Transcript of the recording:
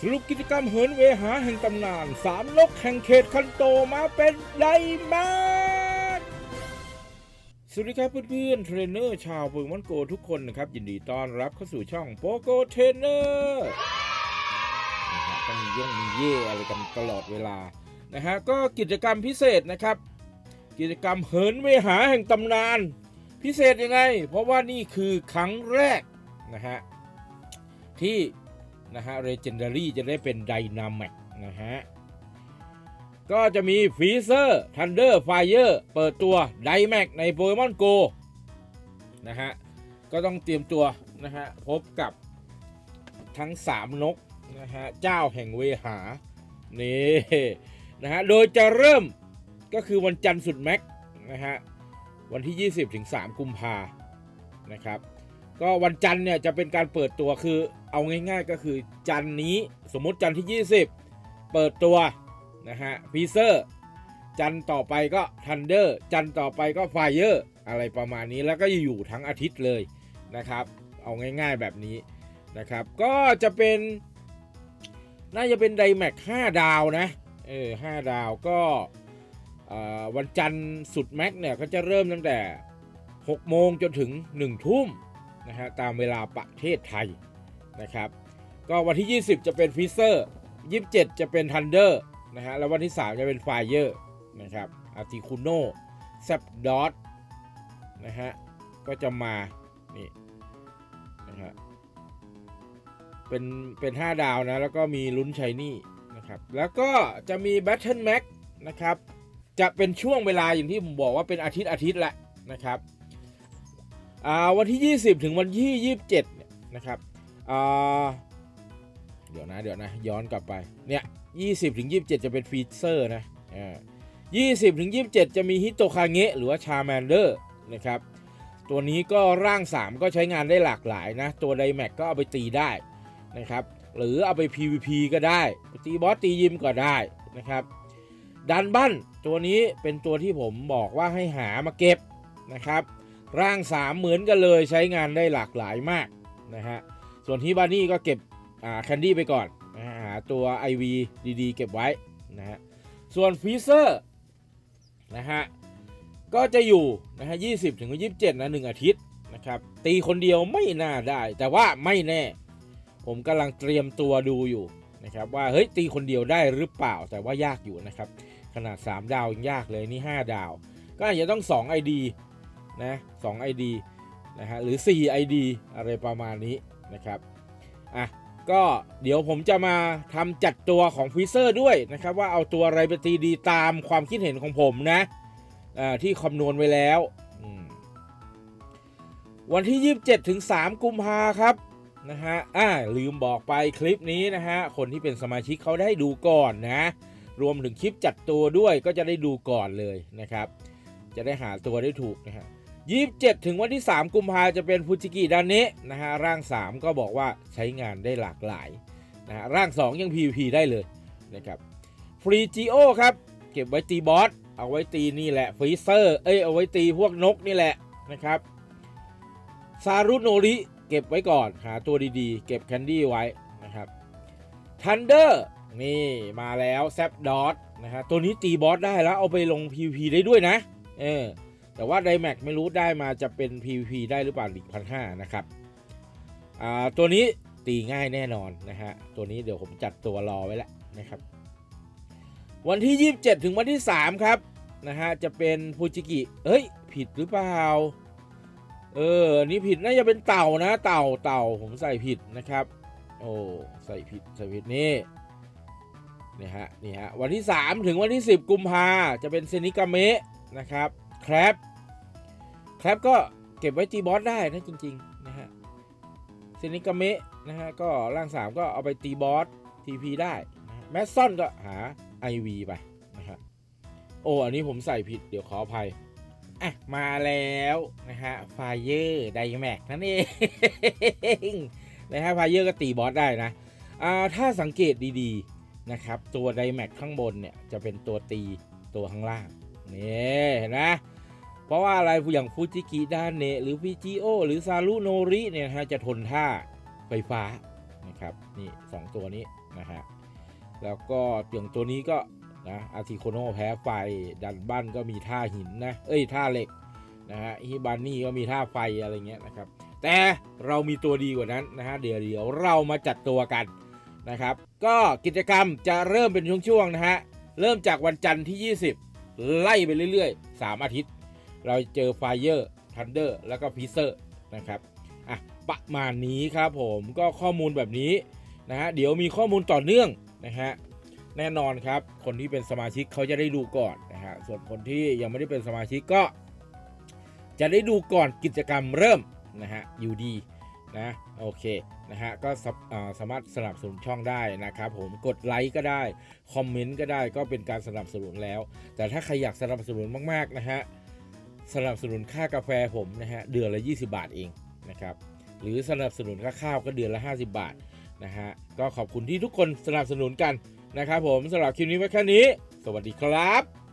สรุปกิจกรรมเหินเวหาแห่งตำนานสามนกแห่งเขตคันโตมาเป็นไดแมนสวัสดีครับเพื่อนๆเทรนเนอร์ชาวโปเกมอนโกทุกคนนะครับ ยินดีต้อนรับเข้าสู่ช่องโปโกเทรนเนอร์นะฮะก็มีย่งมีเย่อะไรกันตลอดเวลานะฮะก็กิจกรรมพิเศษนะครับ กิจกรรมเหินเวหาแห่งตำนาน พิเศษยังไง เพราะว่านี่คือครั้งแรกนะฮะที่ นะฮะ Legendary จะได้เป็น Dynamax นะฮะ ก็จะมีฟีเซอร์ทันเดอร์ไฟเออร์เปิดตัว d y m a x ในโปเกมอนโกนะฮะ ก็ต้องเตรียมตัวนะฮะ พบกับทั้ง 3 นกนะฮะ เจ้าแห่งเวหา นี่ นะฮะ โดยจะเริ่มก็คือวันจันทร์สุดแม็กนะฮะ วันที่ 20ถึง3กุมภานะครับ ก็วันจันทร์เนี่ยจะเป็นการเปิดตัวคือเอาง่ายๆก็คือจันทร์นี้สมมติจันทร์ที่ 20 เปิดตัวนะฮะพีเซอร์จันทร์ต่อไปก็ทันเดอร์จันทร์ต่อไปก็ไฟเออร์อะไรประมาณนี้แล้วก็อยู่ทั้งอาทิตย์เลยนะครับ เอาง่ายๆแบบนี้นะครับ ก็จะเป็นน่าจะเป็นไดแม็ก5ดาวนะเออ5ดาวก็อ่อวันจันทร์สุดแม็กเนี่ยก็จะเริ่มตั้งแต่6โมงจนถึง1ทุ่ม นะฮะตามเวลาประเทศไทยนะครับก็วันที่ 20 จะเป็นฟิเซอร์ 27 จะเป็นทันเดอร์นะฮะแล้ววันที่ 3 จะเป็นไฟเออร์นะครับอาร์ติคูโนแซปดอทนะฮะก็จะมานี่นะฮะเป็นเป็น 5 ดาวนะ แล้วก็มีลุ้นชัยนี่นะครับแล้วก็จะมี Battle Max นะครับจะเป็นช่วงเวลาอย่างที่ผมบอกว่าเป็นอาทิตย์อาทิตย์แหละนะครับ วันที่ 20 ถึงวันที่ 27เนี่ยนะครับเดี๋ยวนะเดี๋ยวนะย้อนกลับไปเนี่ย20ถึง27 จะเป็นฟีเซอร์นะอ่า20ถึง27จะมีฮิโตคาเงะหรือว่าชาแมนเดอร์นะครับตัวนี้ก็ร่าง 3 ก็ใช้งานได้หลากหลายนะ ตัวไดแม็กก็เอาไปตีได้นะครับหรือเอาไป PVP ก็ได้ตีบอสตียิมก็ได้นะครับดันบั้นตัวนี้เป็นตัวที่ผมบอกว่าให้หามาเก็บนะครับ ร่าง 3 เหมือนกันเลยใช้งานได้หลากหลายมากนะฮะ ส่วนที่บานี่ก็เก็บแคนดี้ไปก่อนนะฮะหาตัว IV ดีๆ เก็บไว้นะฮะ ส่วนฟีเซอร์นะฮะ ก็จะอยู่นะฮะ 20 ถึง 27 นะหนึ่งอาทิตย์นะครับ ตีคนเดียวไม่น่าได้ แต่ว่าไม่แน่ ผมกำลังเตรียมตัวดูอยู่นะครับว่าเฮ้ยตีคนเดียวได้หรือเปล่าแต่ว่ายากอยู่นะครับ ขนาด 3 ดาวยังยากเลยนี่ 5 ดาว ก็อาจจะต้อง 2 ID นะ2 ID นะฮะหรือ 4 ID อะไรประมาณนี้นะครับอะก็เดี๋ยวผมจะมาทำจัดตัวของฟิเซอร์ด้วยนะครับ ว่าเอาตัวอะไรไปตีดีตามความคิดเห็นของผมนะอ่าที่คำนวณไว้แล้ว วันที่ 27 ถึง 3 กุมภาครับนะฮะอ่าลืมบอกไปคลิปนี้นะฮะ คนที่เป็นสมาชิกเขาได้ดูก่อนนะ รวมถึงคลิปจัดตัวด้วยก็จะได้ดูก่อนเลยนะครับ จะได้หาตัวได้ถูกนะฮะ 27ถึงวันที่ 3 กุมภาจะเป็นฟูจิกิดานเนะนะฮะร่าง 3 ก็บอกว่าใช้งานได้หลากหลายนะฮะร่าง 2 ยัง PVP ได้เลยนะครับฟรีจิโอครับ เก็บไว้ตีบอส เอาไว้ตีนี่แหละฟรีเซอร์เอ้ยเอาไว้ตีพวกนกนี่แหละนะครับซารุโนริเก็บไว้ก่อนหาตัวดีๆ เก็บแคนดี้ไว้นะครับทันเดอร์นี่มาแล้วแซปดอทนะฮะตัวนี้ตีบอสได้แล้วเอาไปลง PVP ได้ด้วยนะเออ แต่ว่าไดแม็กไม่รู้ได้มาจะเป็น PVP ได้หรือเปล่าอีกพันห้านะครับอ่าตัวนี้ตีง่ายแน่นอนนะฮะ ตัวนี้เดี๋ยวผมจัดตัวรอไว้แล้วนะครับ วันที่ 27 ถึงวันที่ 3 ครับนะฮะจะเป็นฟูจิกิเฮ้ย ผิดหรือเปล่า เออนนี่ผิดน่าจะเป็นเต่านะ เต่าเต่าผมใส่ผิดนะครับ โอ้ใส่ผิดใส่ผิดนี่นี่ฮะนี่ฮะวันที่ 3 ถึงวันที่ 10 กุมภาจะเป็นเซนิกาเมะนะครับ ครับครับก็เก็บไว้ตีบอสได้นะจริงๆนะฮะเซนิกาเมะนะฮะก็ร่าง3ก็เอาไปตีบอสทีพีได้นะฮะแมสซอนก็หา IV ไปนะฮะโอ้อันนี้ผมใส่ผิดเดี๋ยวขออภัยอะมาแล้วนะฮะไฟเยอร์ไดแม็กนั่นเองนะฮะไฟเยอร์ก็ตีบอสได้นะอ่าถ้าสังเกตดีๆนะครับตัวไดแม็กข้างบนเนี่ยจะเป็นตัวตีตัวข้างล่างนี่เห็นไหม เพราะว่าอะไรอย่างฟูจิกิดานเนะหรือฟิจิโอหรือซารุโนริเนี่ยนะฮะจะทนท่าไฟฟ้านะครับนี่สองตัวนี้นะฮะแล้วก็อย่างตัวนี้ก็นะอาร์ติโคโนแพ้ไฟดันบ้านก็มีท่าหินนะเอ้ยท่าเหล็กนะฮะฮิบานี่ก็มีท่าไฟอะไรเงี้ยนะครับแต่เรามีตัวดีกว่านั้นนะฮะเดี๋ยวเดี๋ยวเรามาจัดตัวกันนะครับ ก็กิจกรรมจะเริ่มเป็นช่วงๆนะฮะเริ่มจากวันจันทร์ที่ 20 ไล่ไปเรื่อย ๆ 3 อาทิตย์ เราเจอไฟเยอร์ทันเดอร์แล้วก็พีเซอร์นะครับอะประมาณนี้ครับผมก็ข้อมูลแบบนี้นะฮะเดี๋ยวมีข้อมูลต่อเนื่องนะฮะแน่นอนครับ คนที่เป็นสมาชิกเขาจะได้ดูก่อนนะฮะส่วนคนที่ยังไม่ได้เป็นสมาชิกก็ จะได้ดูก่อนกิจกรรมเริ่มนะฮะอยู่ดีนะโอเคนะฮะก็สาอ่าสามารถสนับสนุนช่องได้นะครับผมกดไลค์ก็ได้คอมเมนต์ก็ได้ก็เป็นการสนับสนุนแล้ว แต่ถ้าใครอยากสนับสนุนมากๆนะฮะ สนับสนุนค่ากาแฟผมนะฮะเดือนละ 20 บาทเองนะครับหรือสนับสนุนค่าข้าวก็เดือนละ 50 บาทนะฮะก็ขอบคุณที่ทุกคนสนับสนุนกันนะครับผมสำหรับคลิปนี้ไว้แค่นี้ สวัสดีครับ